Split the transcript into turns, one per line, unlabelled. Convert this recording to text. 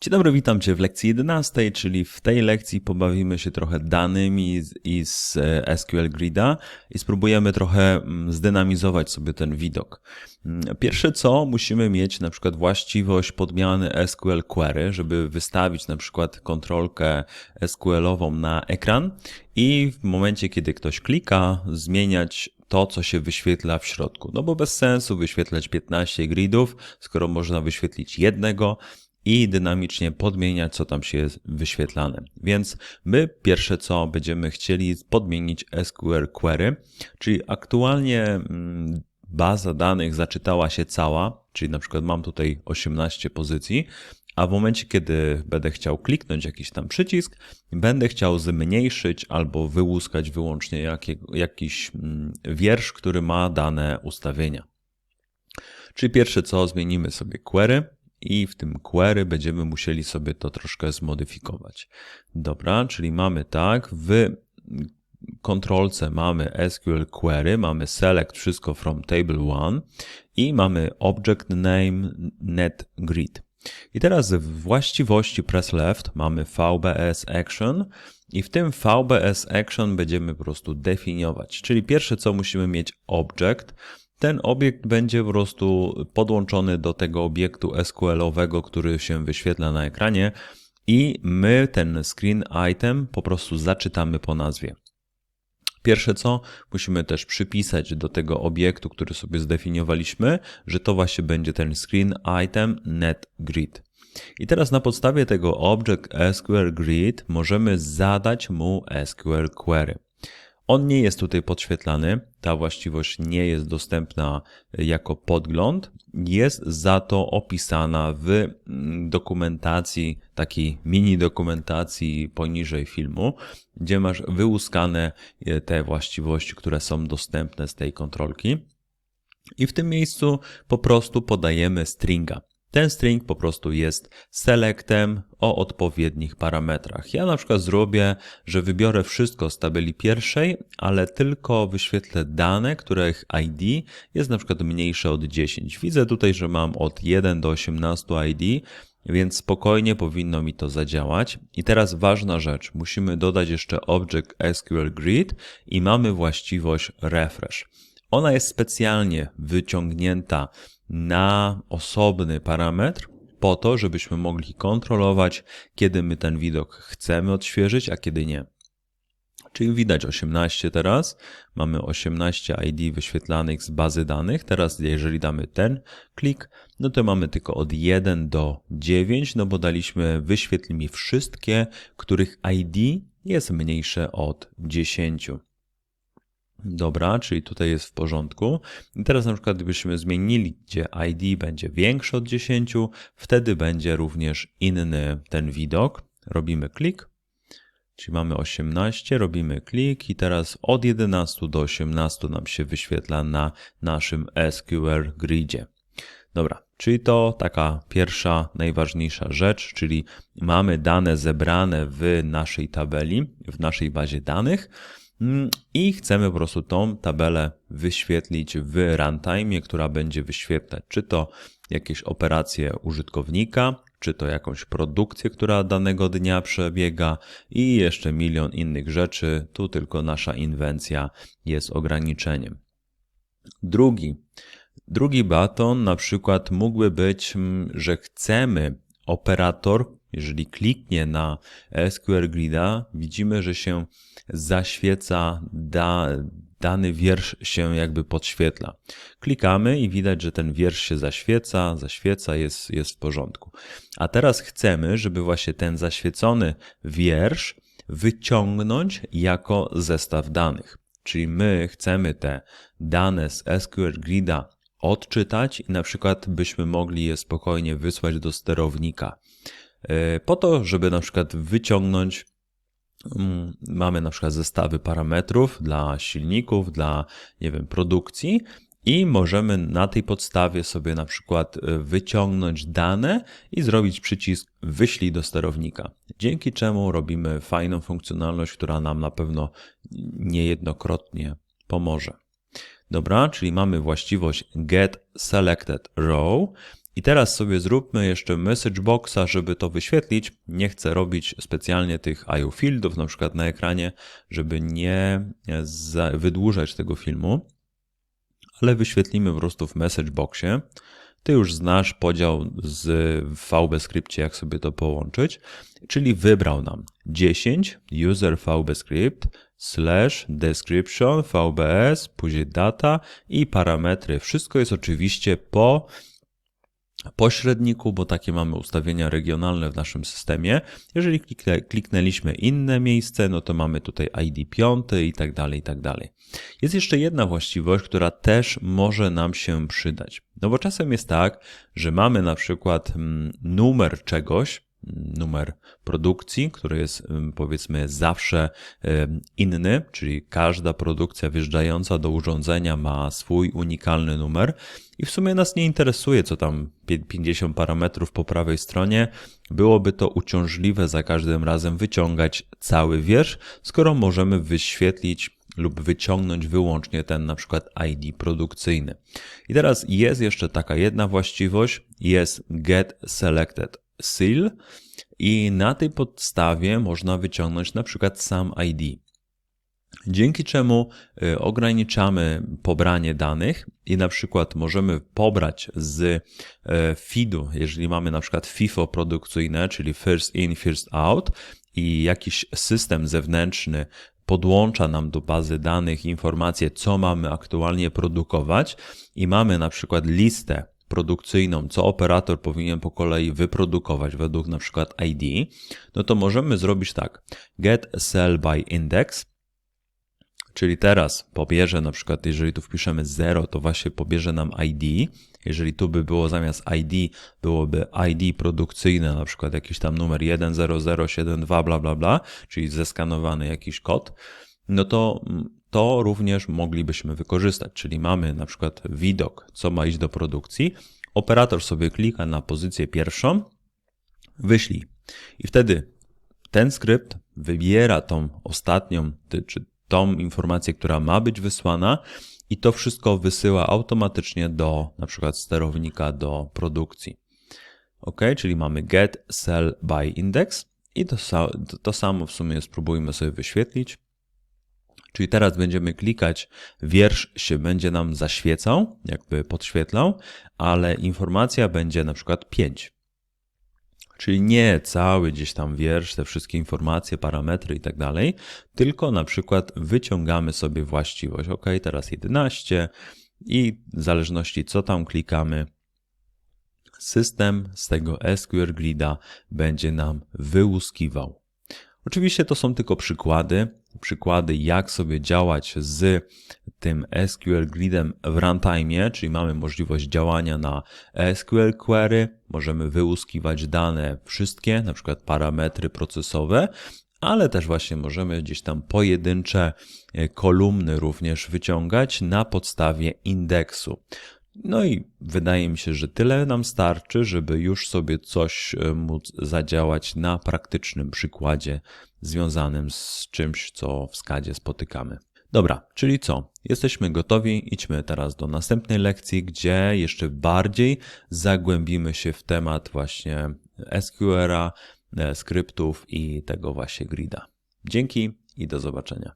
Dzień dobry, witam Cię w lekcji 11, czyli w tej lekcji pobawimy się trochę danymi z- i z e, SQL Grida i spróbujemy trochę mm, zdynamizować sobie ten widok. Mm, Pierwsze co, musimy mieć na przykład właściwość podmiany SQL Query, żeby wystawić na przykład kontrolkę SQL-ową na ekran i w momencie, kiedy ktoś klika, zmieniać to, co się wyświetla w środku. No bo bez sensu wyświetlać 15 gridów, skoro można wyświetlić jednego i dynamicznie podmieniać, co tam się jest wyświetlane. Więc my pierwsze co będziemy chcieli podmienić SQL Query, czyli aktualnie mm, baza danych zaczytała się cała, czyli na przykład mam tutaj 18 pozycji, a w momencie, kiedy będę chciał kliknąć jakiś tam przycisk, będę chciał zmniejszyć albo wyłuskać wyłącznie jakiś mm, wiersz, który ma dane ustawienia. Czyli pierwsze co, zmienimy sobie query i w tym query będziemy musieli sobie to troszkę zmodyfikować. Dobra, czyli mamy tak, w kontrolce mamy SQL query, mamy select wszystko from table 1 i mamy object name net grid. I teraz w właściwości press left mamy VBS action i w tym VBS action będziemy po prostu definiować. Czyli pierwsze co musimy mieć object, ten obiekt będzie po prostu podłączony do tego obiektu SQL-owego, który się wyświetla na ekranie i my ten screen item po prostu zaczytamy po nazwie. Pierwsze co, musimy też przypisać do tego obiektu, który sobie zdefiniowaliśmy, że to właśnie będzie ten screen item net grid. I teraz na podstawie tego object SQL grid możemy zadać mu SQL query. On nie jest tutaj podświetlany, ta właściwość nie jest dostępna jako podgląd, jest za to opisana w mm, dokumentacji, takiej mini dokumentacji poniżej filmu, gdzie masz wyłuskane e, te właściwości, które są dostępne z tej kontrolki. I w tym miejscu po prostu podajemy stringa. Ten string po prostu jest selectem o odpowiednich parametrach. Ja na przykład zrobię, że wybiorę wszystko z tabeli pierwszej, ale tylko wyświetlę dane, których ID jest na przykład mniejsze od 10. Widzę tutaj, że mam od 1 do 18 ID, więc spokojnie powinno mi to zadziałać. I teraz ważna rzecz, musimy dodać jeszcze object SQL grid i mamy właściwość refresh. Ona jest specjalnie wyciągnięta na osobny parametr po to, żebyśmy mogli kontrolować, kiedy my ten widok chcemy odświeżyć, a kiedy nie. Czyli widać 18 teraz, mamy 18 ID wyświetlanych z bazy danych. Teraz jeżeli damy ten klik, no to mamy tylko od 1 do 9, no bo daliśmy wyświetl mi wszystkie, których ID jest mniejsze od 10. Dobra, czyli tutaj jest w porządku. I teraz na przykład gdybyśmy zmienili, gdzie ID będzie większe od 10, wtedy będzie również inny ten widok. Robimy klik, czyli mamy 18, robimy klik i teraz od 11 do 18 nam się wyświetla na naszym SQL gridzie. Dobra, czyli to taka pierwsza, najważniejsza rzecz, czyli mamy dane zebrane w naszej tabeli, w naszej bazie danych i chcemy po prostu tą tabelę wyświetlić w runtime, która będzie wyświetlać czy to jakieś operacje użytkownika, czy to jakąś produkcję, która danego dnia przebiega i jeszcze milion innych rzeczy. Tu tylko nasza inwencja jest ograniczeniem. Drugi, drugi baton na przykład mógłby być, mm, że chcemy operator, jeżeli kliknie na SQL Grida, widzimy, że się zaświeca, da, dany wiersz się jakby podświetla. Klikamy i widać, że ten wiersz się zaświeca, zaświeca, jest, jest w porządku. A teraz chcemy, żeby właśnie ten zaświecony wiersz wyciągnąć jako zestaw danych. Czyli my chcemy te dane z SQL Grida odczytać i na przykład byśmy mogli je spokojnie wysłać do sterownika. Yy, Po to, żeby na przykład wyciągnąć Mm, Mamy na przykład zestawy parametrów dla silników, dla, nie wiem, produkcji i możemy na tej podstawie sobie na przykład y, wyciągnąć dane i zrobić przycisk wyślij do sterownika. Dzięki czemu robimy fajną funkcjonalność, która nam na pewno niejednokrotnie pomoże. Dobra, czyli mamy właściwość get selected row I teraz sobie zróbmy jeszcze message boxa, żeby to wyświetlić. Nie chcę robić specjalnie tych IO fieldów, na przykład na ekranie, żeby nie wydłużać tego filmu, ale wyświetlimy po prostu w message boxie. Ty już znasz podział z VB skrypcie, jak sobie to połączyć, czyli wybrał nam 10 user VB script slash description VBS, później data i parametry. Wszystko jest oczywiście po pośredniku, bo takie mamy ustawienia regionalne w naszym systemie. Jeżeli kliknę, kliknęliśmy inne miejsce, no to mamy tutaj ID 5 i tak dalej, i tak dalej. Jest jeszcze jedna właściwość, która też może nam się przydać. No bo czasem jest tak, że mamy na przykład mm, numer czegoś, numer produkcji, który jest powiedzmy zawsze inny, czyli każda produkcja wjeżdżająca do urządzenia ma swój unikalny numer i w sumie nas nie interesuje, co tam 50 parametrów po prawej stronie. Byłoby to uciążliwe za każdym razem wyciągać cały wiersz, skoro możemy wyświetlić lub wyciągnąć wyłącznie ten na przykład ID produkcyjny. I teraz jest jeszcze taka jedna właściwość, jest get selected seal i na tej podstawie można wyciągnąć na przykład sam ID. Dzięki czemu y, ograniczamy pobranie danych i na przykład możemy pobrać z y, feedu, jeżeli mamy na przykład FIFO produkcyjne, czyli first in, first out i jakiś system zewnętrzny podłącza nam do bazy danych informacje, co mamy aktualnie produkować i mamy na przykład listę produkcyjną, co operator powinien po kolei wyprodukować według na przykład ID, no to możemy zrobić tak. Get cell by index, czyli teraz pobierze na przykład, jeżeli tu wpiszemy 0, to właśnie pobierze nam ID. Jeżeli tu by było zamiast ID, byłoby ID produkcyjne, na przykład jakiś tam numer 10072, bla, bla, bla, czyli zeskanowany jakiś kod, no to to również moglibyśmy wykorzystać. Czyli mamy na przykład widok, co ma iść do produkcji. Operator sobie klika na pozycję pierwszą, wyślij. I wtedy ten skrypt wybiera tą ostatnią, czy tą informację, która ma być wysłana, i to wszystko wysyła automatycznie do na przykład sterownika do produkcji. Ok, czyli mamy get cell by index i to, to samo w sumie spróbujmy sobie wyświetlić. Czyli teraz będziemy klikać, wiersz się będzie nam zaświecał, jakby podświetlał, ale informacja będzie na przykład 5. Czyli nie cały gdzieś tam wiersz, te wszystkie informacje, parametry i tak dalej, tylko na przykład wyciągamy sobie właściwość. OK, teraz 11 i w zależności co tam klikamy, system z tego SQL Grida będzie nam wyłuskiwał. Oczywiście to są tylko przykłady przykłady, jak sobie działać z tym SQL Gridem w runtime, czyli mamy możliwość działania na SQL Query, możemy wyłuskiwać dane wszystkie, na przykład parametry procesowe, ale też właśnie możemy gdzieś tam pojedyncze kolumny również wyciągać na podstawie indeksu. No i wydaje mi się, że tyle nam starczy, żeby już sobie coś e, móc zadziałać na praktycznym przykładzie związanym z czymś, co w skadzie spotykamy. Dobra, czyli co? Jesteśmy gotowi, idźmy teraz do następnej lekcji, gdzie jeszcze bardziej zagłębimy się w temat właśnie SQL-a, e, skryptów i tego właśnie grida. Dzięki i do zobaczenia.